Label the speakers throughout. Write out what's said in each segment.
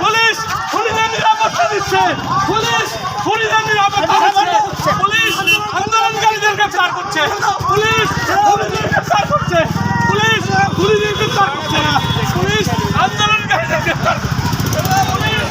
Speaker 1: Police খুনিদের নিরাপত্তা দিচ্ছে। পুলিশ খুনিদের নিরাপত্তা দিচ্ছে। পুলিশ আন্দোলনকারীদের গ্রেফতার করছে। পুলিশ খুনিদের গ্রেফতার করছে পুলিশ খুনিদের গ্রেফতার করছে না পুলিশ আন্দোলনকারীদের গ্রেফতার করছে। পুলিশ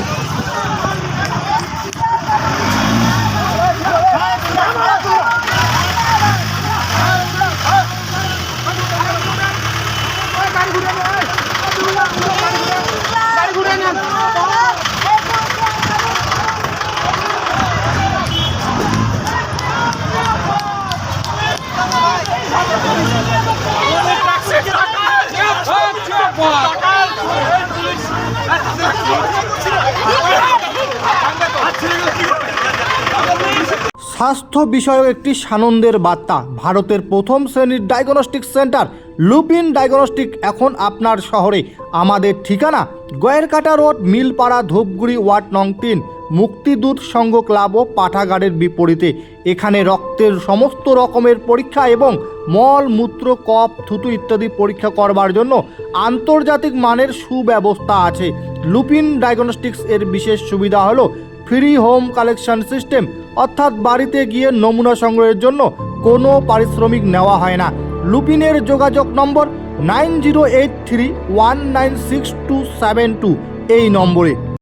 Speaker 2: স্বাস্থ্য বিষয়ক একটি সানন্দের বার্তা। ভারতের প্রথম শ্রেণির ডায়াগনস্টিক সেন্টার লুপিন ডায়াগনস্টিক এখন আপনার শহরে। আমাদের ঠিকানা, গয়েরকাটা রোড, মিলপাড়া, ধূপগুড়ি ওয়ার্ড নং তিন। মুক্তিদূত সংঘ ক্লাব ও পাঠাগারের বিপরীতে। এখানে রক্তের সমস্ত রকমের পরীক্ষা এবং মল, মূত্র কপ থুতু ইত্যাদি পরীক্ষা করবার জন্য আন্তর্জাতিক মানের সুব্যবস্থা আছে। লুপিন ডায়াগনস্টিক্স এর বিশেষ সুবিধা হলো ফ্রি হোম কালেকশন সিস্টেম, অর্থাৎ বাড়িতে গিয়ে নমুনা সংগ্রহের জন্য কোনো পারিশ্রমিক নেওয়া হয় না। লুপিনের যোগাযোগ নম্বর nine zero eight three one nine six two seven two এই নম্বরে।